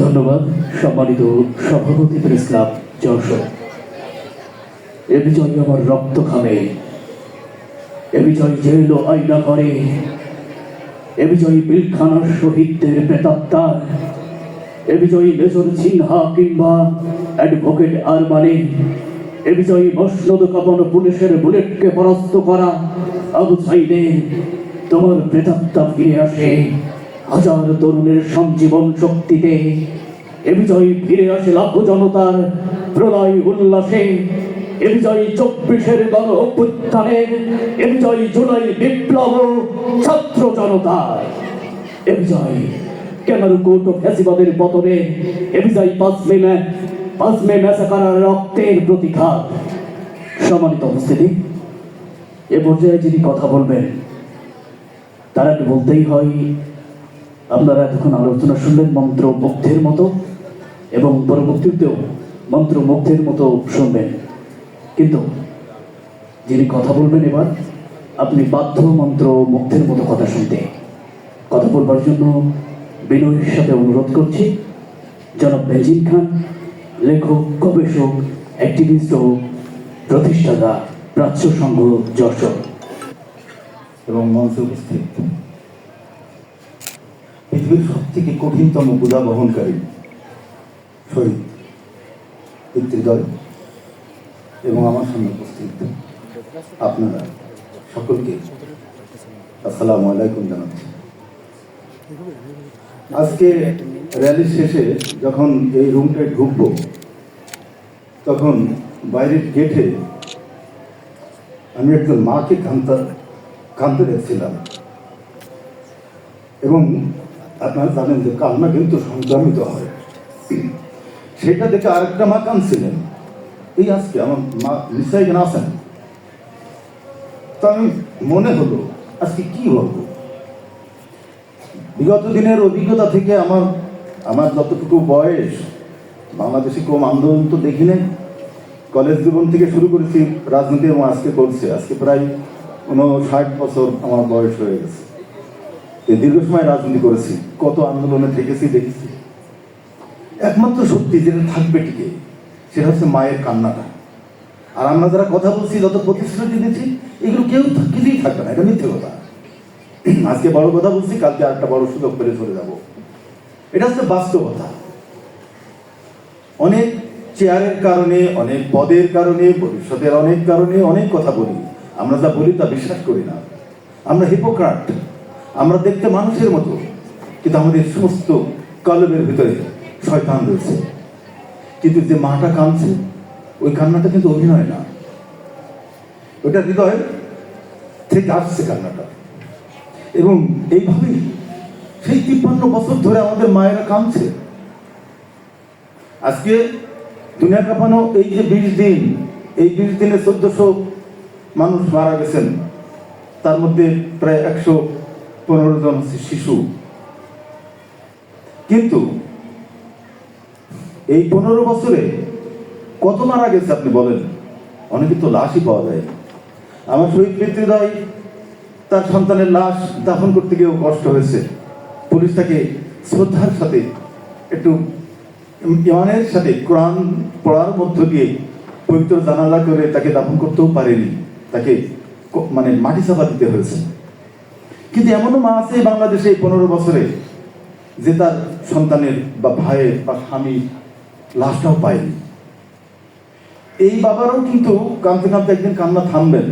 ধন্যবাদ, সম্মানিত সভাপতি প্রেস ক্লাব যশোর। এ বিজয় আমার রক্ত খাবে এ বিজয় জেল আইনা করে। এ বিজয় বিলখানার শহীদদের প্রেতাত্মার এ বিজয়ী মেজর সিনহা কিংবা অ্যাডভোকেট আরমানি। এ বিজয়ী মসনদ কাপন পুলিশের বুলেটকে পরাস্ত করা। আবু সাইদের তোমার প্রেতাত্মা ফিরে আসে। হাজার তরুণের সঞ্জীবন শক্তিতে এ বিজয়ী ফিরে আসে লাখো জনতার প্রলয় উল্লাসে। এ বিজয়ী চব্বিশের গণ অভ্যুত্থানের এ বিজয়ী জুলাই বিপ্লব ছাত্র জনতায় এ বিজয় কেনারু কোট ও ফ্যাসিবাদের পতনে, এ বিজয় পাঁচ মে পাঁচ মে ম্যাসাকারার রক্তের প্রতিঘাত। সম্মানিত উপস্থিতি, এ পর্যায়ে যিনি কথা বলবেন, তারা বলতেই হয় আপনারা এতক্ষণ আলোচনা শুনলেন মন্ত্র মুগ্ধের মতো এবং পরবর্তীতেও মন্ত্র মুগ্ধের মতো শুনবেন। কিন্তু যিনি কথা বলবেন এবার, আপনি বাধ্য মন্ত্র মুগ্ধের মতো কথা শুনতে। কথা বলবার জন্য বিনয়ের সাথে অনুরোধ করছি, জনাব বেজিন খান, লেখক, গবেষক, অ্যাক্টিভিস্ট ও প্রতিষ্ঠাতা, প্রাচ্য সংঘ, যশোর। এবং মঞ্চে উপস্থিত। পৃথিবীর সব থেকে কঠিনতম বোঝা বহনকারী। শহীদ পিতৃদল এবং আমার সামনে উপস্থিত আপনারা সকলকে আসসালামু আলাইকুম জানাচ্ছি। আজকে র্যালি শেষে যখন এই রুমটায় ঢুকবো, তখন বাইরের গেটে আমি একজন মাকে কান্তা কাঁদতে দেখছিলাম। এবং আপনারা জানেন যে কান্না কিন্তু সংক্রামিত হয়। সেটা দেখে আরেকটা মা কাঁদছিলেন। এই আজকে আমার মা নিশ্চয় এখানে আসেন তো আমি মনে হলো, আজকে কি বলব? বিগত দিনের অভিজ্ঞতা থেকে আমার আমার যতটুকু বয়স, বাংলাদেশে কম আন্দোলন তো দেখি নাই। কলেজ জীবন থেকে শুরু করেছি, রাজনীতি এবং আজকে করছে। আজকে প্রায় কোনো ষাট বছর আমার বয়স হয়ে গেছে। দীর্ঘ সময় রাজনীতি করেছি, কত আন্দোলনে থেকেছি দেখেছি। একমাত্র সত্যি যেটা থাকবে টিকে, সেটা হচ্ছে মায়ের কান্নাটা। আর আমরা যারা কথা বলছি, যত প্রতিশ্রুতি দিচ্ছি, এগুলো কেউ কিছুই থাকবে না, এটা মিথ্যে কথা। আজকে বড় কথা বলছি, কালকে আরেকটা বড় সুযোগ পেলে চলে যাব। এটা হচ্ছে বাস্তবতা। অনেক চেয়ারের কারণে, অনেক পদের কারণে, ভবিষ্যতের অনেক কারণে অনেক কথা বলি। আমরা যা বলি তা বিশ্বাস করি না। আমরা হিপোক্রাট আমরা দেখতে মানুষের মতো, কিন্তু আমাদের সমস্ত কলবের ভিতরে শয়তান রয়েছে। কিন্তু যে মাটা কাঁদছে, ওই কান্নাটা কিন্তু অভিনয় না। ওটা হৃদয় থেকে আসছে কান্নাটা। এবং এইভাবেই সেই তিপ্পান্ন বছর ধরে আমাদের মায়েরা কাঁদছে। আজকে দুনিয়া কাঁপানো এই যে বিশ দিন, এই বিশ দিনে চোদ্দশো মানুষ মারা গেছেন, তার মধ্যে প্রায় একশো পনেরো জন শিশু। কিন্তু এই পনেরো বছরে কত মারা গেছে আপনি বলেন? অনেকে তো লাশই পাওয়া যায়। আমার শহীদ পিতৃদয় তার সন্তানের লাশ দাফন করতে গিয়েও কষ্ট হয়েছে। পুলিশ তাকে শ্রদ্ধার সাথে, একটু ইমানের সাথে কোরআন পড়ার মধ্য দিয়ে পবিত্র জানালা করে তাকে দাফন করতেও পারেনি। তাকে মানে মাটি চাপা দিতে হয়েছে। কিন্তু এমনও মা আছে বাংলাদেশে এই পনেরো বছরে যে তার সন্তানের বা ভাইয়ের বা স্বামীর লাশটাও পায়নি। এই বাবারও কিন্তু কাঁদতে কাঁদতে একদিন কান্না থামবেন।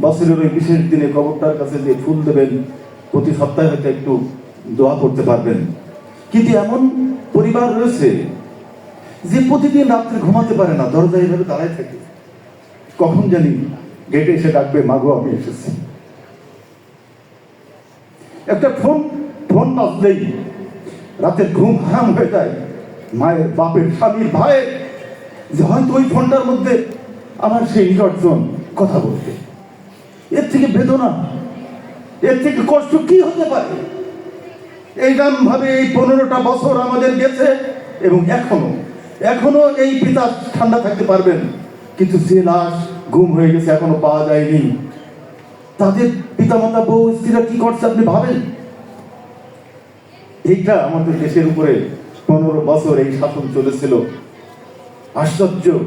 বছরের ওই বিশেষ দিনে কবরটার কাছে যে ফুল দেবেন, প্রতি সপ্তাহে হয়তো একটু দোয়া করতে পারবেন। কিন্তু এমন পরিবার রয়েছে যে প্রতিদিন রাত্রে ঘুমাতে পারে না দরজা এভাবে দাঁড়ায় থাকে। কখন জানি গেটে এসে ডাকবে মাগো আমি এসেছি। একটা ফোন ফোন বাজলেই রাতের ঘুম হারাম হয়ে যায়। মায়ের, বাপের, স্বামীর, ভাইয়ের। যে হয়তো ওই ফোনটার মধ্যে আমার সেই নির্জন কথা বলবে এর থেকে বেদনা, এর থেকে কষ্ট কি হতে পারে? এইরকম ভাবে এই পনেরোটা বছর আমাদের গেছে এবং এখনও এখনও এই পিতা ঠান্ডা থাকতে পারবেন। কিন্তু যে লাশ গুম হয়ে গেছে, এখনও পাওয়া যায়নি। তাদের পিতামাতা বউ, স্ত্রীরা কি করছে আপনি ভাবেন? এইটা আমাদের দেশের উপরে পনেরো বছর এই শাসন চলেছিল। আশ্চর্য।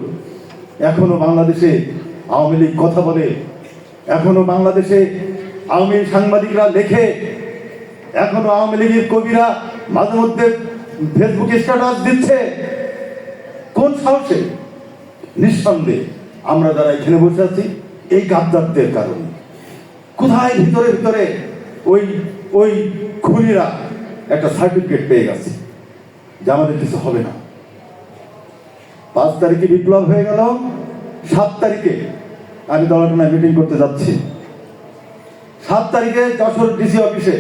এখনও বাংলাদেশে আওয়ামী লীগ কথা বলে। এখনও বাংলাদেশে আওয়ামী সাংবাদিকরা লেখে। এখনও আওয়ামী লীগের কবিরা মাঝে মধ্যে ফেসবুকে স্ট্যাটাস দিচ্ছে। কোন সাহসে? নিঃসন্দেহে আমরা যারা এখানে বসে আছি, এই গাদ্দারদের কারণে। কোথায়? ভিতরে ভিতরে। ওই ওই খুনিরা একটা সার্টিফিকেট পেয়ে গেছে যে আমাদের কিছু হবে না। পাঁচ তারিখে বিপ্লব হয়ে গেল। সাত তারিখে আমি দলটনায় মিটিং করতে যাচ্ছি। সাত তারিখে যশোর ডিসি অফিসে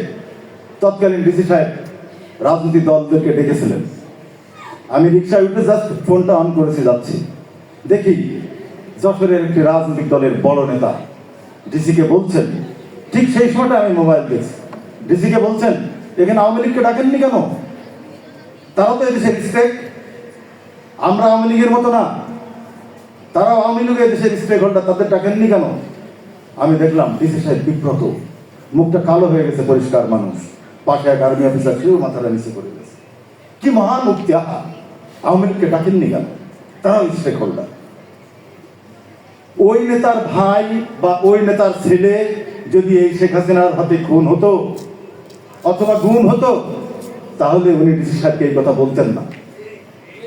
তৎকালীন ডিসি সাহেব রাজনৈতিক দলদেরকে ডেকেছিলেন। আমি রিক্সায় উঠে জাস্ট ফোনটা অন করেছি, যাচ্ছি। দেখি যশোরের একটি রাজনৈতিক দলের বড় নেতা ডিসিকে বলছেন ঠিক সেই সময়টা আমি মোবাইল দিয়েছি ডিসিকে বলছেন, এখানে আওয়ামী লীগকে ডাকেননি কেন? তারাও তো এদেশের স্টেক আমরা আওয়ামী লীগের মতো না। তারাও আওয়ামী লীগের দেশের স্টেক হোল্ডার তাদের ডাকেননি কেন? আমি দেখলাম ডিসি সাহেব বিব্রত। মুখটা কালো হয়ে গেছে, পরিষ্কার মানুষ। পাশে এক আর্মি অফিসার সেও মাথাটা নিচে করে গেছে। কি মহান মুক্তি, আহা! আওয়ামী লীগকে ডাকেননি কেন? তারাও স্টেক হোল্ডার ওই নেতার ভাই বা ওই নেতার ছেলে যদি এই শেখ হাসিনার হাতে খুন হতো, অথবা গুণ হতো, তাহলে উনি ডিসি সাহেবকে এই কথা বলতেন না।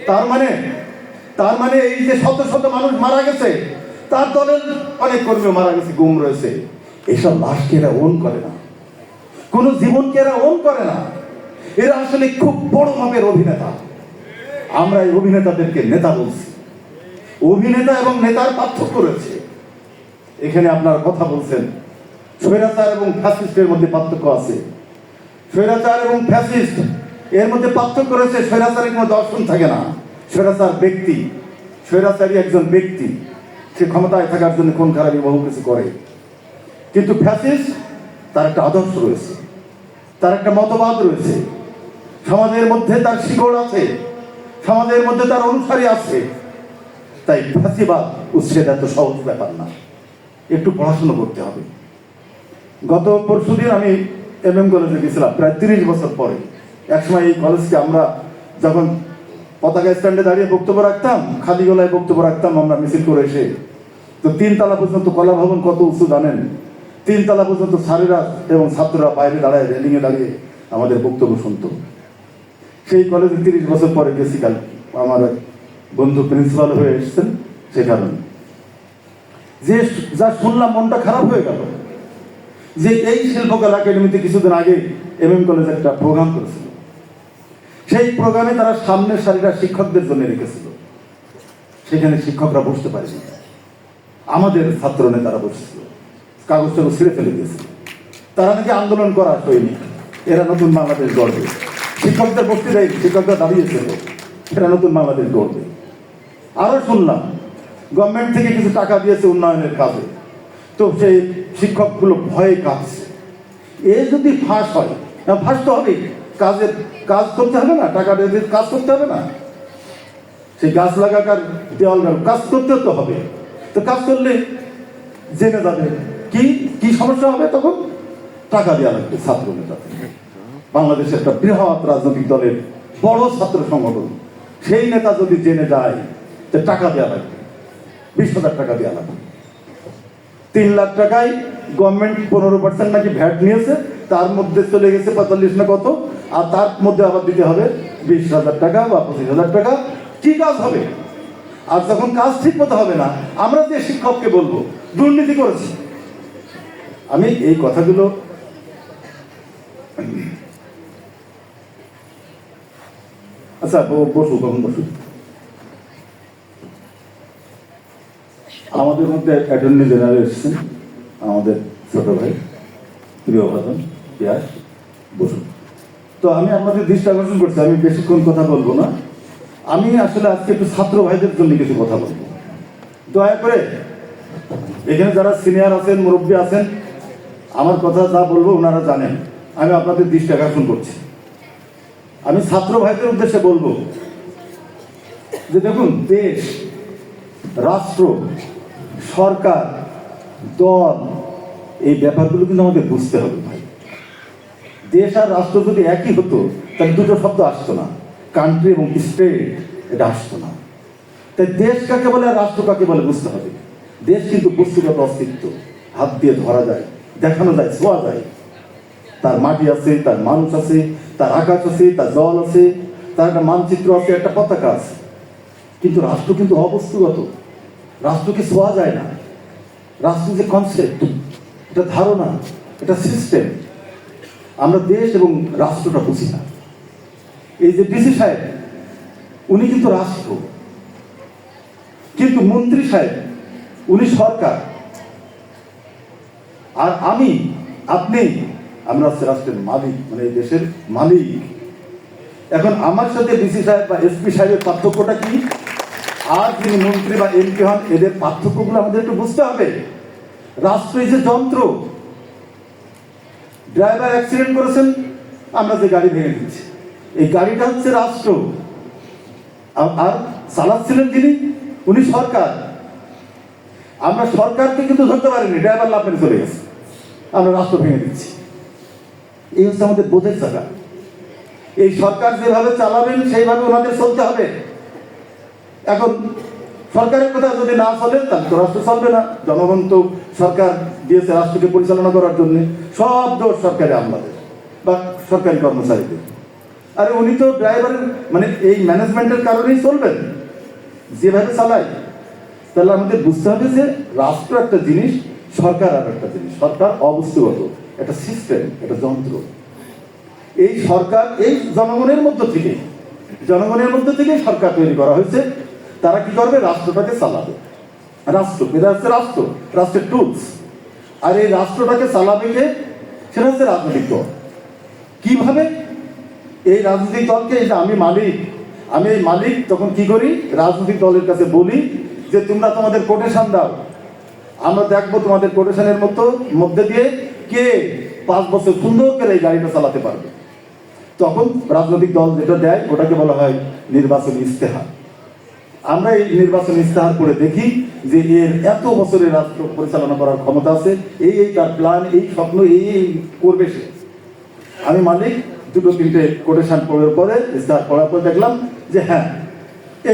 তার মানে তার মানে এই যে শত শত মানুষ মারা গেছে, তার দলের অনেক কর্মী মারা গেছে, গুম রয়েছে। এসব লাশকে এরা ওন করে না। কোন জীবনকে এরা ওন করে না। এরা আসলে খুব বড় মাপের অভিনেতা। আমরা এই অভিনেতাদেরকে নেতা বলছি। অভিনেতা এবং নেতার পার্থক্য রয়েছে। এখানে আপনার কথা বলছেন স্বৈরাচার এবং ফ্যাসিস্টের মধ্যে পার্থক্য আছে। স্বৈরাচার এবং ফ্যাসিস্ট, এর মধ্যে পার্থক্য রয়েছে স্বৈরাচারের কোনো দর্শন থাকে না। স্বৈরাচার ব্যক্তি, স্বৈরাচারী একজন ব্যক্তি, সে ক্ষমতায় থাকার জন্য কোন খারাপি, বহু কিছু করে। কিন্তু ফ্যাসিস্ট, তার একটা আদর্শ রয়েছে। তার একটা মতবাদ রয়েছে। সমাজের মধ্যে তার শিকড় আছে। সমাজের মধ্যে তার অনুসারী আছে। তাই ফ্যাসিবাদ উচ্ছেদ এত সহজ ব্যাপার না। একটু পড়াশুনো করতে হবে। গত পরশুদিন আমি এম এম কলেজে গেছিলাম, প্রায় তিরিশ বছর পরে। একসময় এই কলেজকে আমরা যখন পতাকা স্ট্যান্ডে দাঁড়িয়ে বক্তব্য রাখতাম, খালি গলায় বক্তব্য রাখতাম, আমরা মিছিল করে এসে। তো তিনতলা পর্যন্ত কলা ভবন কত উঁচু জানেন? তিনতলা পর্যন্ত স্যারেরা এবং ছাত্ররা বাইরে দাঁড়ায়, রেলিংয়ে দাঁড়িয়ে আমাদের বক্তব্য শুনত। সেই কলেজে তিরিশ বছর পরে গেছি কাল। আমার বন্ধু প্রিন্সিপাল হয়ে এসেছেন, সে কারণে। যে যা শুনলাম মনটা খারাপ হয়ে গেল। যে এই শিল্পকলা একাডেমিতে কিছুদিন আগে এম এম কলেজ একটা প্রোগ্রাম করেছিল। সেই প্রোগ্রামে তারা সামনের সারিটা শিক্ষকদের জন্য রেখেছিল। সেখানে শিক্ষকরা বসতে পারেনি। আমাদের ছাত্র নেতারা বসেছিল। কাগজ টাগজ ছিঁড়ে ফেলে দিয়েছিল। তারা নাকি আন্দোলন করা সৈনিক এরা নতুন বাংলাদেশ গড়বে। শিক্ষকদের বসতে দেয়, শিক্ষকরা দাঁড়িয়েছিল এরা নতুন বাংলাদেশ গড়বে। আরও শুনলাম গভর্নমেন্ট থেকে কিছু টাকা দিয়েছে উন্নয়নের কাজে। তো সেই শিক্ষকগুলো ভয়ে কাঁপছে এ যদি ফাঁস হয়, না, ফাঁস তো হবেই। কাজের, কাজ করতে হবে না, টাকা দিয়ে কাজ করতে হবে না। সেই গাছ লাগাকার দেওয়াল কাজ করতে তো হবে। তো কাজ করলে জেনে যাবে কি কি সমস্যা হবে তখন? টাকা দেওয়া লাগবে ছাত্র নেতা বাংলাদেশের একটা বৃহৎ রাজনৈতিক দলের বড় ছাত্র সংগঠন, সেই নেতা যদি জেনে যায় তো টাকা দেওয়া লাগবে, বিশ হাজার টাকা দেওয়া লাগবে। তিন লাখ টাকায় গভর্নমেন্ট পনেরো পার্সেন্ট নাকি ভ্যাট নিয়েছে, তার মধ্যে চলে গেছে পঁয়তাল্লিশ না কত, আর তার মধ্যে আবার দিতে হবে বিশ হাজার টাকা বা পঁচিশ হাজার টাকা। কি কাজ হবে? আর যখন কাজ ঠিক মতো হবে না, আমরা যে শিক্ষককে বলব, দুর্নীতি করেছি। আমি এই কথাগুলো আচ্ছা বসু কখন বসু। আমাদের মধ্যে অ্যাটর্নি জেনারেল এসেছেন, আমাদের ছোট ভাই প্রিয় ভাজন পিয়াস বসু। তো আমি আপনাদের দৃষ্টি আকর্ষণ করছি, আমি বেশিক্ষণ কথা বলব না। আমি আসলে আজকে একটু ছাত্র ভাইদের জন্য কিছু কথা বলব। দয়া করে, এখানে যারা সিনিয়র আছেন, মুরব্বী আছেন, আমার কথা যা বলব ওনারা জানেন। আমি আপনাদের দৃষ্টি আকর্ষণ করছি। আমি ছাত্র ভাইদের উদ্দেশ্যে বলব যে দেখুন, দেশ, রাষ্ট্র সরকার, দল, এই ব্যাপারগুলো কিন্তু আমাদের বুঝতে হবে ভাই। দেশ আর রাষ্ট্র যদি একই হতো, তাহলে দুটো শব্দ আসতো না। কান্ট্রি এবং স্টেট এটা আসতো না। তাই দেশ কাকে বলে আর রাষ্ট্র কাকে বলে বুঝতে হবে। দেশ কিন্তু বস্তুগত অস্তিত্ব। হাত দিয়ে ধরা যায়, দেখানো যায়, ছোঁয়া যায়। তার মাটি আছে, তার মানুষ আছে, তার আকাশ আছে, তার জল আছে, তার একটা মানচিত্র আছে, একটা পতাকা আছে। কিন্তু রাষ্ট্র কিন্তু অবস্তুগত। রাষ্ট্রকে ছোঁয়া যায় না। রাষ্ট্র যে কনসেপ্ট এটা ধারণা, এটা সিস্টেম আমরা দেশ এবং রাষ্ট্রটা বুঝি না। এই যে ডিসি সাহেব, উনি কিন্তু রাষ্ট্র। কিন্তু মন্ত্রী সাহেব, উনি সরকার। আর আমি, আপনি, আমরা হচ্ছে রাষ্ট্রের মালিক মানে এই দেশের মালিক। এখন আমার সাথে ডিসি সাহেব বা এসপি সাহেবের পার্থক্যটা কি? আর যিনি মন্ত্রী বা এমপি হন এদের পার্থক্যগুলো আমাদের একটু বুঝতে হবে। রাষ্ট্র যে যন্ত্র, ড্রাইভার অ্যাক্সিডেন্ট করেছেন, আমরা যে গাড়ি ভেঙে দিচ্ছি এই গাড়িটা হচ্ছে রাষ্ট্র। আর- চালাচ্ছিলেন যিনি উনি সরকার। আমরা সরকারকে কিন্তু ধরতে পারিনি, ড্রাইভার লাভ মেরে চলে গেছে। আমরা রাষ্ট্র ভেঙে দিচ্ছি। এই হচ্ছে আমাদের বোধের জায়গা। এই সরকার যেভাবে চালাবেন, সেইভাবে ওনাদের চলতে হবে। এখন সরকারের কথা যদি না চলে, তাহলে তো রাষ্ট্র চলবে না। জনগণ তো সরকার দিয়েছে রাষ্ট্রকে পরিচালনা করার জন্য। সব দোষ সরকারি আমলাদের বা সরকারি কর্মচারীদের। আরে উনি তো ড্রাইভারের মানে এই ম্যানেজমেন্টের কারণেই চলবেন। যেভাবে চালায়, তাহলে আমাদের বুঝতে হবে যে রাষ্ট্র একটা জিনিস, সরকার আর একটা জিনিস। সরকার অবস্তুগত, একটা সিস্টেম একটা যন্ত্র। এই সরকার এই জনগণের মধ্য থেকে, জনগণের মধ্য থেকে সরকার তৈরি করা হয়েছে। তারা কি করবে? রাষ্ট্রটাকে চালাবে। রাষ্ট্র এটা হচ্ছে রাষ্ট্র, রাষ্ট্রের টুলস আর এই রাষ্ট্রটাকে চালাবে কে? সেটা হচ্ছে রাজনৈতিক দল। কীভাবে? এই রাজনৈতিক দলকে যে আমি মালিক, আমি এই মালিক তখন কি করি? রাজনৈতিক দলের কাছে বলি যে, তোমরা তোমাদের কোটেশন দাও। আমরা দেখব তোমাদের কোটেশনের মতো মধ্যে দিয়ে কে পাঁচ বছর সুন্দর করে এই গাড়িটা চালাতে পারবে। তখন রাজনৈতিক দল যেটা দেয়, ওটাকে বলা হয় নির্বাচনী ইস্তেহার আমরা এই নির্বাচন ইস্তেহার করে দেখি যে এর এত বছরের রাষ্ট্র পরিচালনা করার ক্ষমতা আছে। এই এই তার প্ল্যান এই স্বপ্ন, এই এই করবে সে। আমি মালিক, দুটো তিনটে কোটেশন পড়ার পরে ইস্তাহার পড়ার পরে দেখলাম যে হ্যাঁ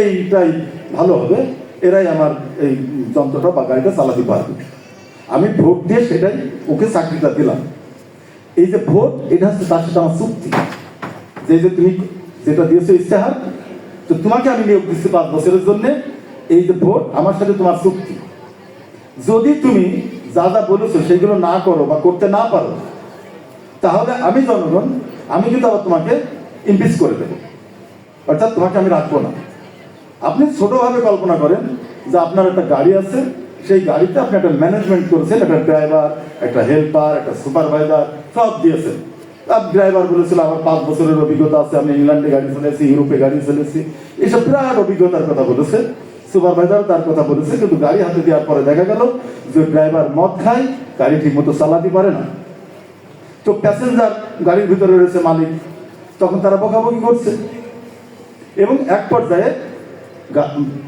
এইটাই ভালো হবে। এরাই আমার এই যন্ত্রটা বা গাড়িটা চালাতে পারবে। আমি ভোট দিয়ে সেটাই ওকে চাকরিটা দিলাম। এই যে ভোট, এটা হচ্ছে তার সাথে আমার চুক্তি। যে যে তুমি যেটা দিয়েছ ইস্তেহার তো তোমাকে আমি নিয়োগ দিচ্ছি পাঁচ বছরের জন্য। এই যে ভোট, আমার সাথে তোমার চুক্তি। যদি তুমি যা যা বলেছ সেগুলো না করো বা করতে না পারো, তাহলে আমি জনগণ, আমি কিন্তু আবার তোমাকে ইমপিচ করে দেবো। অর্থাৎ তোমাকে আমি রাখব না। আপনি ছোটভাবে কল্পনা করেন যে আপনার একটা গাড়ি আছে, সেই গাড়িতে আপনি একটা ম্যানেজমেন্ট করেছেন, একটা ড্রাইভার একটা হেল্পার একটা সুপারভাইজার সব দিয়েছেন। ড্রাইভার বলেছিল, আমার পাঁচ বছরের অভিজ্ঞতা আছে, আমি ইংল্যান্ডে গাড়ি চলেছি ইউরোপে গাড়ি চালিয়েছি এইসব বিরাট অভিজ্ঞতার কথা বলেছে। সুপারভাইজার তার কথা বলেছে, কিন্তু গাড়ি হাতে দেওয়ার পরে দেখা গেল যে ড্রাইভার মদ খায়, গাড়ি ঠিক মতো চালাতে পারে না। তো প্যাসেঞ্জার গাড়ির ভিতরে রয়েছে মালিক, তখন তারা বকাবকি করছে। এবং এক পর্যায়ে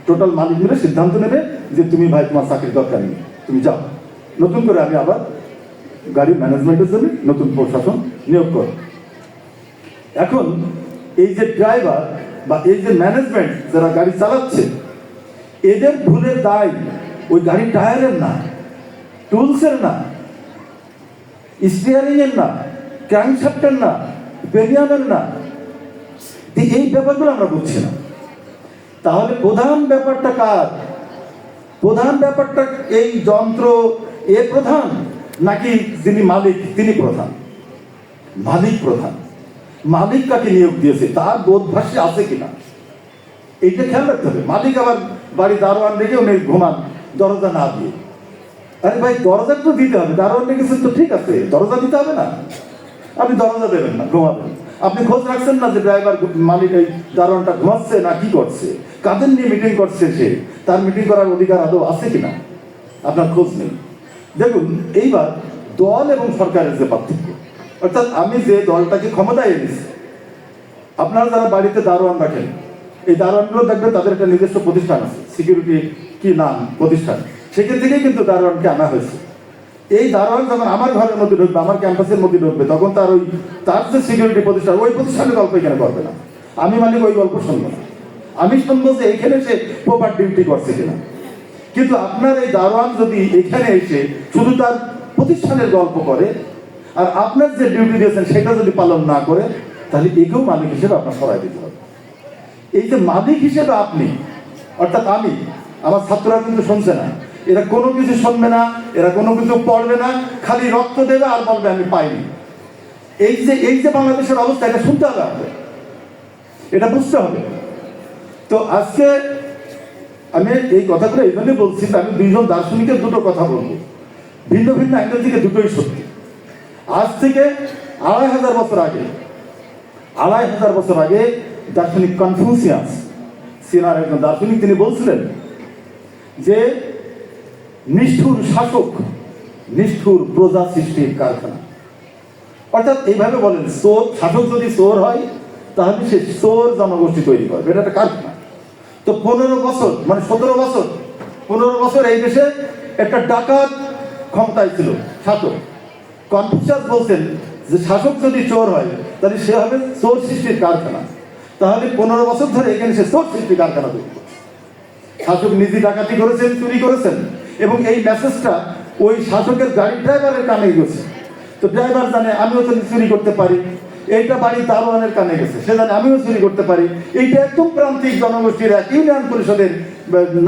টোটাল মালিক মিলে সিদ্ধান্ত নেবে যে, তুমি ভাই, তোমার চাকরির দরকার নেই, তুমি যাও। নতুন করে আমি আবার গাড়ি ম্যানেজমেন্টের জন্য নতুন প্রশাসন নিয়োগ করো। এখন এই যে ড্রাইভার বা এই যে ম্যানেজমেন্ট যারা গাড়ি চালাচ্ছে, এদের ভুলের দায় ওই গাড়ির টায়ারের না টুলসের না স্টিয়ারিং এর না ক্র্যাঙ্কশাফটের না পেরিয়ামের না। এই ব্যাপারগুলো আমরা বুঝছি না। তাহলে প্রধান ব্যাপারটা কার? প্রধান ব্যাপারটা এই যন্ত্র এ প্রধান নাকি যিনি মালিক, তিনি প্রধান? মালিক প্রধান। মালিক কাকে নিয়োগ দিয়েছে? তার বোধভাসী আছে কিনা? এইটা খেয়াল রাখতে হবে। মালিক আবার বাড়ি দারোয়ান রেখে উনি ঘুমান দরজা না দিয়ে। আরে ভাই, দরজা তো দিতে হবে। দারোয়ান রেখেছেন তো ঠিক আছে। দরজা দিতে হবে না? আপনি দরজা দেবেন না, ঘুমাবেন। আপনি খোঁজ রাখছেন না যে ড্রাইভার মালিক এই দারোয়ানটা ঘুমাচ্ছে না কি করছে? কাদের নিয়ে মিটিং করছে সে? তার মিটিং করার অধিকার আদৌ আছে কিনা? আপনার খোঁজ নেই। দেখুন এইবার দল এবং সরকারের যে পার্থক্য, অর্থাৎ আমি যে দলটাকে ক্ষমতায় এনেছি, আপনারা যারা বাড়িতে দারোয়ান রাখেন, এই দারোয়ানগুলো দেখবেন তাদের একটা নিজস্ব প্রতিষ্ঠান আছে সিকিউরিটি কি নাম, প্রতিষ্ঠান। সেখান থেকেই কিন্তু দারোয়ানকে আনা হয়েছে। এই দারোয়ান যখন আমার ঘরের মধ্যে ঢুকবে, আমার ক্যাম্পাসের মধ্যে ঢুকবে, তখন তার ওই, তার যে সিকিউরিটি প্রতিষ্ঠান, ওই প্রতিষ্ঠানের গল্প এখানে করবে না। আমি মালিক ওই গল্প শুনব না। আমি শুনব যে এখানে সে প্রপার ডিউটি করছে কিনা। কিন্তু আপনার এই দারোয়ান যদি এখানে এসে শুধু তার প্রতিষ্ঠানের গল্প করে, আর আপনার যে ডিউটি দিয়েছেন সেটা যদি পালন না করে, তাহলে একেও মালিক হিসেবে আপনার সরাই দিতে হবে। এই যে মালিক হিসেবে আপনি, অর্থাৎ আমি, আমার ছাত্ররা কিন্তু শুনছে না। এরা কোনো কিছু শুনবে না, এরা কোনো কিছু পড়বে না, খালি রক্ত দেবে আর বলবে, আমি পাইনি। এই যে এই যে বাংলাদেশের অবস্থা, এটা শুনতে হবে এটা বুঝতে হবে। তো আজকে আমি এই কথাগুলো এই জন্যই বলছি আমি দুইজন দার্শনিকের দুটো কথা বলব। ভিন্ন ভিন্ন অ্যাঙ্গেল থেকে দুটোই সত্যি। আজ থেকে আড়াই হাজার বছর আগে, আড়াই হাজার বছর আগে দার্শনিক কনফিউসিয়াস চীনার একজন দার্শনিক, তিনি বলছিলেন যে নিষ্ঠুর শাসক, নিষ্ঠুর প্রজা সৃষ্টির কারখানা। অর্থাৎ এইভাবে বলেন চোর শাসক যদি চোর হয়, তাহলে সে চোর জনগোষ্ঠী তৈরি করবে। এটা একটা কারখানা। তো পনেরো বছর মানে সতেরো বছর, পনেরো বছর এই দেশে একটা ডাকাত ক্ষমতায় ছিল শাসক কনফিউশাস বলছেন যে শাসক যদি চোর হয়, তাহলে সে হবে চোর সৃষ্টির কারখানা। তাহলে পনেরো বছর ধরে এখানে সে চোর সৃষ্টির কারখানা তৈরি শাসক নিজে ডাকাতি করেছেন, চুরি করেছেন, এবং এই মেসেজটা ওই শাসকের গাড়ি ড্রাইভারের কানে গেছে। তো ড্রাইভার জানে, আমিও তো চুরি করতে পারি। এইটা বাড়ি দারোয়ানের কানে গেছে। সে জানে আমিও চুরি করতে পারি। এইটা একদম প্রান্তিক জনগোষ্ঠীর, এক ইউনিয়ন পরিষদের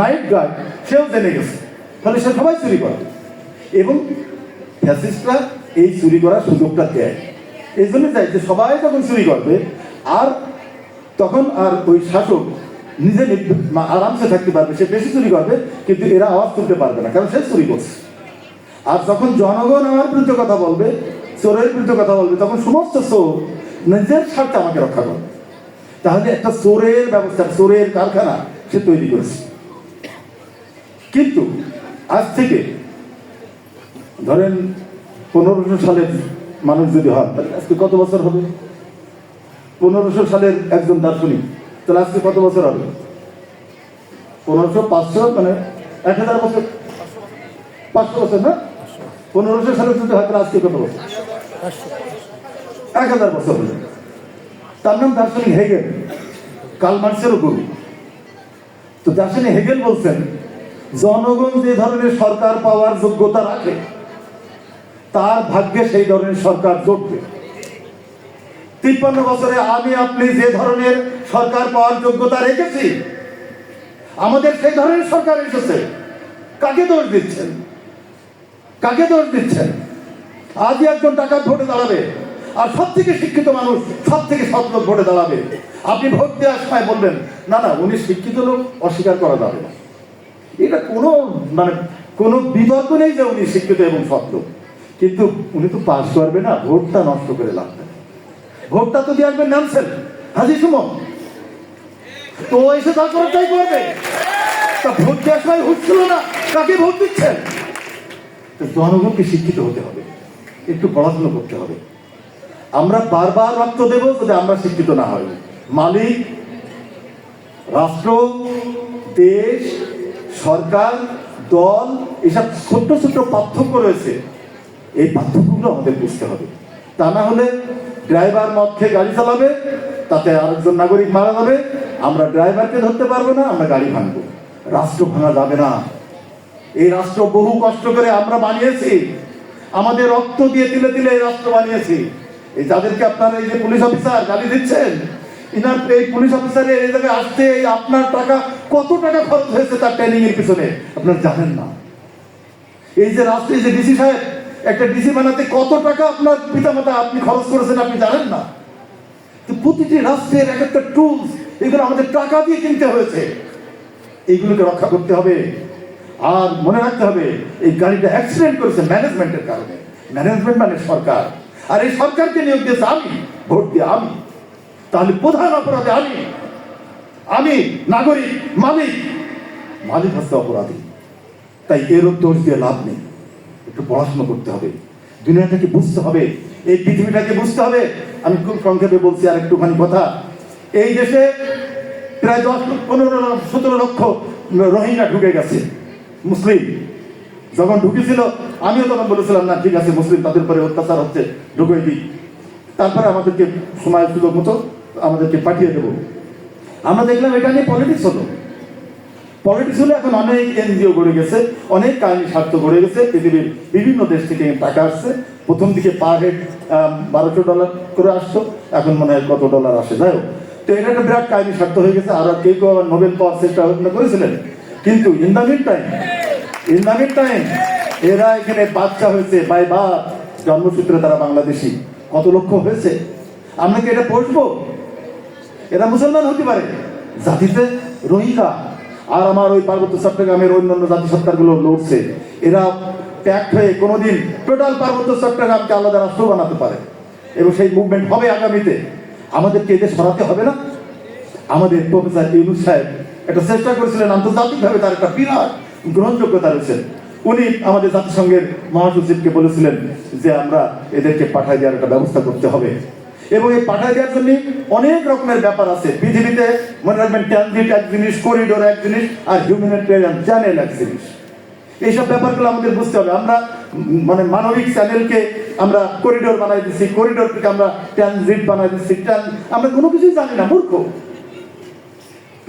নাইট গার্ড সেও জেনে গেছে। ফলে সে সবাই চুরি করে। এবং ফ্যাসিস্টরা এই চুরি করার সুযোগটা দেয়। এই জন্য চাই যে সবাই যখন চুরি করবে, আর তখন আর ওই শাসক নিজে আরামসে থাকতে পারবে। সে বেশি চুরি করবে, কিন্তু এরা আওয়াজ তুলতে পারবে না, কারণ সে চুরি করছে। আর যখন জনগণ আমার বিরুদ্ধে কথা বলবে চোরের বিরুদ্ধে কথা বলবে, তখন সমস্ত চোর নিজের স্বার্থে আমাকে রক্ষা করবে। তাহলে একটা চোরের ব্যবস্থা, চোরের কারখানা সে তৈরি করেছে। কিন্তু আজ থেকে ধরেন পনেরোশো সালের মানুষ যদি হন, তাহলে আজকে কত বছর হবে? পনেরোশো সালের একজন দার্শনিক, তাহলে আজকে কত বছর হবে? পনেরোশো পাঁচশো মানে এক হাজার বছর। পাঁচশো বছর না? পনেরোশো সালে যদি হয়, তাহলে আজকে কত বছর? এক হাজার বছর তার নাম দার্শনিক হেগেল। কাল মার্ক্সেরও গুরু তো দার্শনিক হেগেল বলছেন, জনগণ যে ধরনের সরকার পাওয়ার যোগ্যতা রাখে, তার ভাগ্যে সেই ধরনের সরকার জোটবে। তিপ্পান্ন বছরে আমি আপনি যে ধরনের সরকার পাওয়ার যোগ্যতা রেখেছি, আমাদের সেই ধরনের সরকার এসেছে। কাকে দোষ দিচ্ছেন? কাকে দোষ দিচ্ছেন? আজই একজন টাকার ভোটে দাঁড়াবে। আর সব থেকে শিক্ষিত মানুষ সব থেকে সৎ লোক ভোটে দাঁড়াবে। আপনি ভোট দেওয়ার সময় বলবেন না না, উনি শিক্ষিত লোক, অস্বীকার করা যাবে না। এটা কোনো মানে কোনো বিতর্ক নেই যে উনি শিক্ষিত এবং সৎ লোক। কিন্তু উনি তো পাস করবে না, ভোটটা নষ্ট করে লাগবে ভোটটা তো দিয়ে আসবেন নামছেন। হাজি সুমন। তো এসে তার করাটাই করবে। তা ভোট দেওয়ার সময় হচ্ছিল না, কাকে ভোট দিচ্ছেন? তো জনগণকে শিক্ষিত হতে হবে। একটু পড়াশোনা করতে হবে। আমরা বারবার রক্ত দেব যদি আমরা শিক্ষিত না হই। মালিক, রাষ্ট্র, দেশ, সরকার, দল, এসব ছোট্ট ছোট্ট পার্থক্য রয়েছে। এই পার্থক্যগুলো আমাদের বুঝতে হবে। তা না হলে ড্রাইভার মদ খেয়ে গাড়ি চালাবে, তাতে আরেকজন নাগরিক মারা যাবে। আমরা ড্রাইভারকে ধরতে পারব না, আমরা গাড়ি ভাঙবো। রাষ্ট্র ভাঙা যাবে না। এই রাষ্ট্র বহু কষ্ট করে আমরা বানিয়েছি। আমাদের রক্ত দিয়ে তিলে তিলে এই রাষ্ট্র বানিয়েছি। এই যাদেরকে আপনারা এই যে পুলিশ অফিসার গালি দিচ্ছেন, ইনার এই পুলিশ অফিসারের এই জায়গায় আসতে এই আপনার টাকা, কত টাকা খরচ হয়েছে তার ট্রেনিং এর পিছনে? আপনারা জানেন না। এই যে রাষ্ট্রে যে ডিসি সাহেব, একটা ডিসি বানাতে কত টাকা আপনার পিতামাতা আপনি খরচ করেছেন আপনি জানেন না? তো প্রতিটি রাষ্ট্রের এক একটা টুলস এগুলো আমাদের টাকা দিয়ে কিনতে হয়েছে। এইগুলোকে রক্ষা করতে হবে। আর মনে রাখতে হবে, এই গাড়িটা অ্যাক্সিডেন্ট করেছে ম্যানেজমেন্টের কারণে। ম্যানেজমেন্ট মানে সরকার। আর এই সরকারকে নিয়োগ দিয়েছে আমি, ভোট দিয়ে আমি। তাহলে প্রধান অপরাধী আমি আমি নাগরিক, মালিক। মালিক হচ্ছে অপরাধী। তাই এরও দোষ দিয়ে লাভ নেই। একটু পড়াশোনা করতে হবে। দুনিয়াটাকে বুঝতে হবে। এই পৃথিবীটাকে বুঝতে হবে। আমি খুব সংক্ষেপে বলছি আর একটুখানি কথা। এই দেশে প্রায় দশ পনেরো সতেরো লক্ষ রোহিঙ্গা ঢুকে গেছে। মুসলিম। যখন ঢুকেছিল, আমিও তখন বলেছিলাম, না, ঠিক আছে, মুসলিম, তাদের উপরে অত্যাচার হচ্ছে ঢুকে দিই। তারপরে আমাদেরকে সময় সুযোগ মতো আমাদেরকে পাঠিয়ে দেবো। আমরা দেখলাম এটা নিয়ে পলিটিক্স হলো। পলিটিক্স হলে এখন অনেক এনজিও গড়ে গেছে, অনেক কাহিনী স্বার্থ গড়ে গেছে, পৃথিবীর বিভিন্ন দেশ থেকে টাকা আসছে। প্রথম দিকে পার হেড বারোশো ডলার করে আসছো এখন মনে হয় কত ডলার আসে, যাই হোক। তো এটা একটা বিরাট কাহিনী স্বার্থ হয়ে গেছে, আর কেউ নোবেল পাওয়ার চেষ্টা করেছিলেন। কিন্তু ইন টাইম ইন টাইম এরা এখানে বাচ্চা হয়েছে বাই বাপ জন্মসূত্রে তারা বাংলাদেশি। কত লক্ষ হয়েছে? আমরা কি এটা পড়ব? এরা মুসলমান হতে পারে। জাতিতে রোহিঙ্গা, আর আমার ওই পার্বত্য চট্টগ্রামের অন্যান্য জাতিসত্তাগুলো লড়ছে। এরা প্যাক্ট হয়ে কোনোদিন টোটাল পার্বত্য চট্টগ্রামকে আলাদা রাষ্ট্র বানাতে পারে। এবং সেই মুভমেন্ট হবে আগামীতে। আমাদেরকে এদের সরাতে হবে না। আমাদের প্রফেসর ইউনুস সাহেব একটা চেষ্টা করেছিলেন আন্তর্জাতিকভাবে তার একটা বিরাট গ্রহণযোগ্যতা রয়েছে। উনি আমাদের জাতিসংঘের মহাসচিবকে বলেছিলেন যে আমরা এদেরকে পাঠায় দেওয়ার একটা ব্যবস্থা করতে হবে। এবং এই পাঠায় দেওয়ার জন্য অনেক রকমের ব্যাপার আছে। পৃথিবীতে মনে রাখবেন ট্রানজিট এক জিনিস, করিডোর এক জিনিস আর হিউম্যানিটেরিয়ান চ্যানেল এক জিনিস। এইসব ব্যাপারগুলো আমাদের বুঝতে হবে। আমরা মানে মানবিক চ্যানেলকে আমরা করিডোর বানাই দিচ্ছি করিডোর থেকে আমরা ট্রানজিট বানাই দিচ্ছি আমরা কোনো কিছুই জানি না, মূর্খ।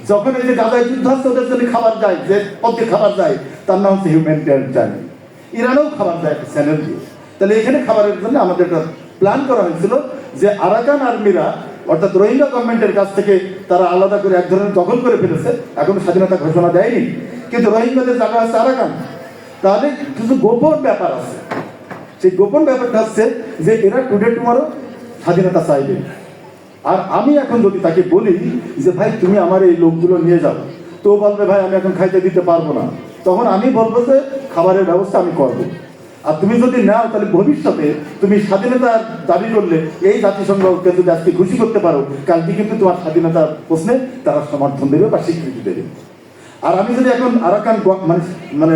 যখন এই যে গাজায় যুদ্ধ ওদের জন্য খাবার যায়, যে পথে খাবার যায়, তার নাম হচ্ছে হিউম্যানিটেরিয়ান চ্যানেল ইরানেও খাবার যায় একটা চ্যানেল দিয়ে। তাহলে এখানে খাবারের জন্য আমাদের একটা প্ল্যান করা হয়েছিল যে আরাকান আর্মিরা, অর্থাৎ রোহিঙ্গা গভর্নমেন্টের কাছ থেকে তারা আলাদা করে এক ধরনের দখল করে ফেলেছে, এখনও স্বাধীনতা ঘোষণা দেয়নি। কিন্তু রোহিঙ্গাদের জায়গা আছে আরাকান। তাহলে কিছু গোপন ব্যাপার আছে। সেই গোপন ব্যাপারটা হচ্ছে যে এরা টুডে টুমারো স্বাধীনতা চাইবে। আর আমি এখন যদি তাকে বলি যে, ভাই, তুমি আমার এই লোকগুলো নিয়ে যাও। তো বলবে, ভাই, আমি এখন খাইতে দিতে পারব না। তখন আমি বলব যে, খাবারের ব্যবস্থা আমি করব। আর তুমি যদি নাও, তাহলে ভবিষ্যতে তুমি স্বাধীনতার দাবি করলে এই জাতিসংঘকে যদি আজকে খুশি করতে পারো, কালকে কিন্তু তোমার স্বাধীনতার প্রশ্নে তারা সমর্থন দেবে বা স্বীকৃতি দেবে। আর আমি যদি এখন আরাকান মানে মানে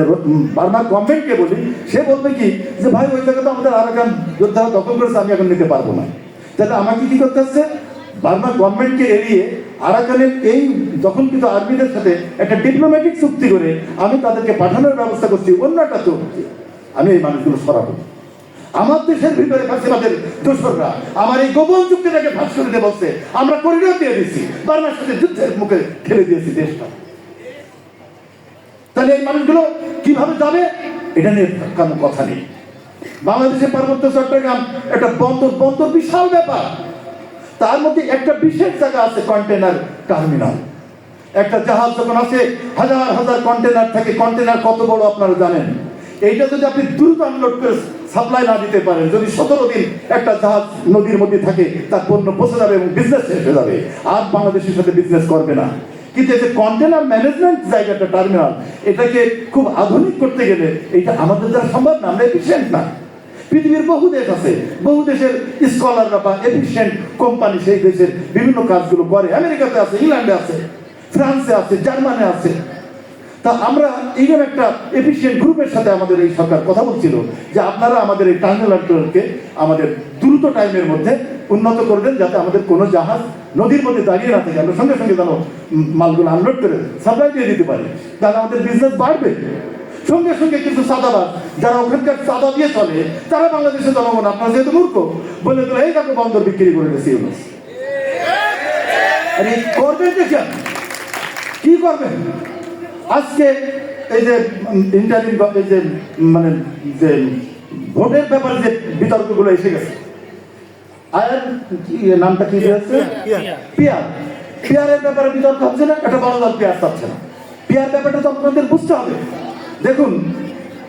বার্মার গভর্নমেন্টকে বলি, সে বলবে কি, যে, ভাই, ওই জায়গা তো আমাদের আরাকান যোদ্ধারা দখল করেছে, আমি এখন নিতে পারব না। তাহলে আমাকে কি করতে হচ্ছে? বার্মা গভর্নমেন্টকে এড়িয়ে আরাকানের এই যখন দখলকৃত আর্মিদের সাথে একটা ডিপ্লোম্যাটিক চুক্তি করে আমি তাদেরকে পাঠানোর ব্যবস্থা করছি, অন্য একটা চুক্তি। আমি এই মানুষগুলো সরাবো। আমার দেশের ভিতরে ফাঁসিবাদের দোসররা আমার এই গোপন চুক্তিটাকে ফাঁস করে দিয়ে বলছে, আমরা করিডোর দিয়ে দিচ্ছি বার্মার সাথে যুদ্ধের মুখে ঠেলে দিয়েছি দেশটা। তাহলে এই মানুষগুলো কীভাবে যাবে? এটা নিয়ে কোনো কথা নেই। বাংলাদেশের পার্বত্য চট্টগ্রাম একটা বন্দর বন্দর বিশাল ব্যাপার। তার মধ্যে একটা বিশেষ জায়গা আছে কন্টেনার টার্মিনাল একটা জাহাজ যখন আছে, হাজার হাজার কন্টেনার থাকে। কন্টেনার কত বড় আপনারা জানেন? এইটা যদি আপনি দ্রুত আনলোড করে সাপ্লাই না দিতে পারেন, যদি সতেরো দিন একটা জাহাজ নদীর মধ্যে থাকে, তার পণ্য পৌঁছে যাবে এবং বিজনেস শেষ হয়ে যাবে। আর বাংলাদেশের সাথে বিজনেস করবে না। কিন্তু এই যে কন্টেনার ম্যানেজমেন্ট জায়গাটা টার্মিনাল এটাকে খুব আধুনিক করতে গেলে এটা আমাদের দ্বারা সম্ভব না, আমরা এফিসিয়েন্ট না। পৃথিবীর বহু দেশ আছে, বহু দেশের স্কলাররা বা এফিসিয়েন্ট কোম্পানি সেই দেশের বিভিন্ন কাজগুলো করে। আমেরিকাতে আছে, ইংল্যান্ডে আছে, ফ্রান্সে আছে, জার্মানে আছে। তা আমরা এইরকম একটা এফিসিয়েন্ট গ্রুপের সাথে আমাদের এই সরকার কথা বলছিল যে আপনারা আমাদের এই টার্মিনাল টার্মিনালকে আমাদের দ্রুত টাইমের মধ্যে উন্নত করবেন যাতে আমাদের কোনো জাহাজ নদীর মধ্যে দাঁড়িয়ে না থাকে। আমরা সঙ্গে সঙ্গে যেন মালগুলো আনলোড করে সাপ্লাই দিয়ে দিতে পারি। তাহলে আমাদের বিজনেস বাড়বে। সঙ্গে সঙ্গে কিছু সাদাবাদ যারা ওখানকার সাদা দিয়ে চলে তারা বাংলাদেশের জনগণ আপনার যেহেতু মূর্খ বলে দিল এই কাকে বন্দর বিক্রি করে আরে করবেন দেখি আপনি। কি করবেন? আজকে এই যে ইন্টারিম এই যে মানে যে ভোটের ব্যাপারে যে বিতর্কগুলো এসে গেছে। আর নামটা কি হচ্ছে পিয়ার। পিয়ারের ব্যাপারে বিতর্ক হচ্ছে না একটা বড় দল পিয়ার চাচ্ছে না। পিয়ার ব্যাপারটা তো আপনাদের বুঝতে হবে। দেখুন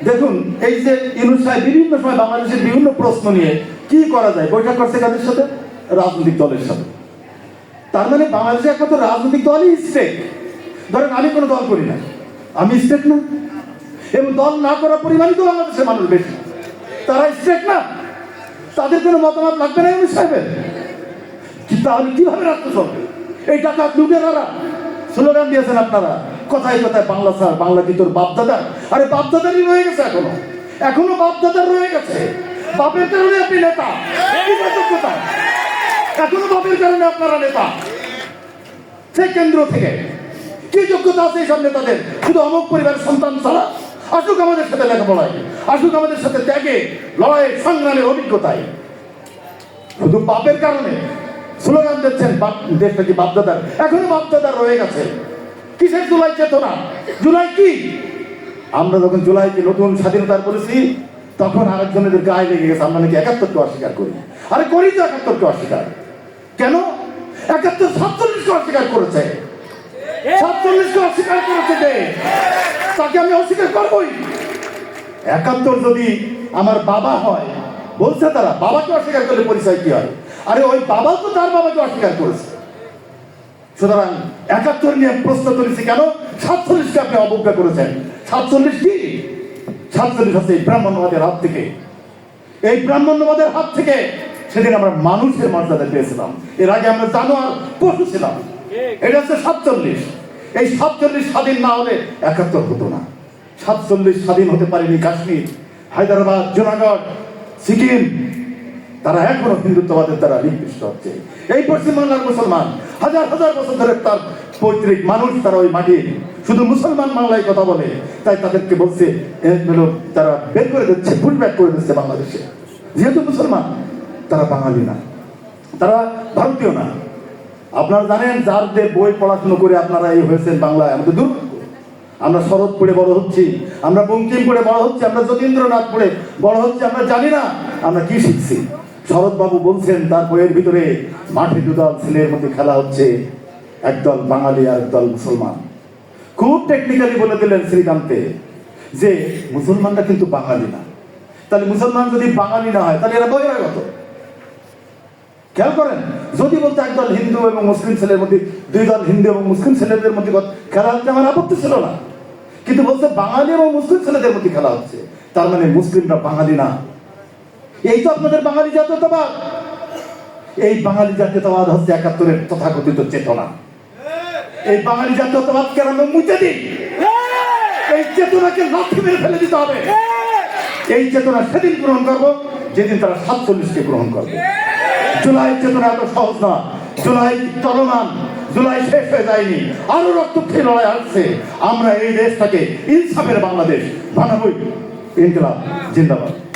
দেখুন, এই যে ইউনুস বিভিন্ন সময় বাংলাদেশের বিভিন্ন প্রশ্ন নিয়ে কি করা যায়? বৈঠক করছে কাদের সাথে? রাজনৈতিক দলের সাথে। তার মানে বাংলাদেশে একমাত্র রাজনৈতিক দলই স্টেক। ধরেন, আমি কোনো দল করি না। আমি স্টেক না। এবং দল না করার পরিমাণই তো বাংলাদেশের মানুষ বেশি। তারা স্টেক না। তাদের কোনো মতামত লাগবে না ইউনুস সাহেবের? তাহলে কীভাবে রাখতে চলবে? এই টাকা লুটেরারা স্লোগান দিয়েছেন আপনারা। কথায় কথায় বাংলা স্যার, বাংলা কি তোর বাপদাদা আরে বাপদাদারই রয়ে গেছে এখনও। এখনও বাপদাদার রয়ে গেছে। বাপের কারণে আপনি নেতা। এখনও বাপের কারণে আপনারা নেতা। সে কেন্দ্র থেকে কি যোগ্যতা আছে এইসব নেতাদের? শুধু অমুক পরিবারের সন্তান ছাড়া? আসুক আমাদের সাথে লেখাপড়ায়। আসুক আমাদের সাথে ত্যাগে লড়াই সংগ্রামের অভিজ্ঞতায়। শুধু পাপের কারণে স্লোগান দিচ্ছেন বাপ- দেশটা কি বাপদাদার? এখনও বাপদাদার রয়ে গেছে। কিসের জুলাই চেতনা? জুলাই কি? আমরা যখন জুলাইকে নতুন স্বাধীনতার বলেছি, তখন আরেকজনের গায়ে লেগে গেছে। আমরা নাকি একাত্তরকে অস্বীকার করি। আরে করি তো একাত্তরকে অস্বীকার। কেন? একাত্তর সাতচল্লিশকে অস্বীকার করেছে। সাতচল্লিশকে অস্বীকার করেছে যে তাকে আমি অস্বীকার করবই। একাত্তর যদি আমার বাবা হয়, বলছে তারা, বাবাকে অস্বীকার করলে পরিচয় কি হয়? আরে ওই বাবা তো তার বাবাকে অস্বীকার করেছে। সুতরাং একাত্তর নিয়ে প্রশ্ন তুলেছি কেন? সাতচল্লিশকে আপনি অবজ্ঞা করেছেন। সাতচল্লিশ কি? সাতচল্লিশ হচ্ছে এই ব্রাহ্মণ্যবাদের হাত থেকে। এই ব্রাহ্মণ্যবাদের হাত থেকে সেদিন আমরা মানুষের মর্যাদা পেয়েছিলাম। এর আগে আমরা জানোয়ার, পশু ছিলাম। এটা হচ্ছে সাতচল্লিশ। এই সাতচল্লিশ স্বাধীন না হলে একাত্তর হতো না। সাতচল্লিশ স্বাধীন হতে পারেনি কাশ্মীর, হায়দ্রাবাদ, জুনাগড়, সিকিম তারা এখনও হিন্দুত্ববাদের দ্বারা নিকৃষ্ট হচ্ছে। এই পশ্চিমবাংলার মুসলমান হাজার হাজার বছর ধরে তার পৈতৃক মানুষ তারা ওই মাটির শুধু মুসলমান বাংলায় কথা বলে, তাই তাদেরকে বলছে তারা বের করে দিচ্ছে ফুল ব্যাক করে দিচ্ছে বাংলাদেশে। যেহেতু মুসলমান, তারা বাঙালি না। তারা ভারতীয় না। আপনারা জানেন, যার যে বই পড়াশুনো করে আপনারা এই হয়েছেন বাংলায়, আমাদের দূর আমরা শরৎ পড়ে বড় হচ্ছি, আমরা বঙ্কিম পড়ে বড় হচ্ছি, আমরা যতীন্দ্রনাথ পড়ে বড় হচ্ছি, আমরা জানি না, আমরা কি শিখছি। শরৎ বাবু বলছেন তার বইয়ের ভিতরে মাঠে দুদল ছেলের মধ্যে খেলা হচ্ছে, একদল বাঙালি আর একদল মুসলমান। খুব টেকনিক্যালি বলে দিলেন শ্রীকান্তে যে মুসলমানরা কিন্তু বাঙালি না। তাহলে মুসলমান যদি বাঙালি না হয়, তাহলে এরা বহিরাগত। খেয়াল করেন, যদি বলতে একদল হিন্দু এবং মুসলিম ছেলের মধ্যে, দুই দল হিন্দু এবং মুসলিম ছেলেদের মধ্যে খেলা হচ্ছে আমার আপত্তি ছিল না। কিন্তু বলতে বাঙালি এবং মুসলিম ছেলেদের মধ্যে খেলা হচ্ছে। তার মানে মুসলিমরা বাঙালি না। এই তো আপনাদের বাঙালি জাতীয়তাবাদ। এই বাঙালি জাতীয়তাবাদ হচ্ছে একাত্তরের তথাকথিত চেতনা। এই বাঙালি জাতীয়তাবাদকে আমরা মুছে দিই এই চেতনাকে লাথি মেরে ফেলে দিতে হবে। এই চেতনা সেদিন গ্রহণ করব, যেদিন তারা সাতচল্লিশকে গ্রহণ করবে। জুলাই চেতনা এত সহজ না। জুলাই চলমান। জুলাই শেষ হয়ে যায়নি। আরও রক্তক্ষয়ী লড়াই আসছে। আমরা এই দেশটাকে ইনসাফের বাংলাদেশ বানাবই। ইনকলাব, জিন্দাবাদ।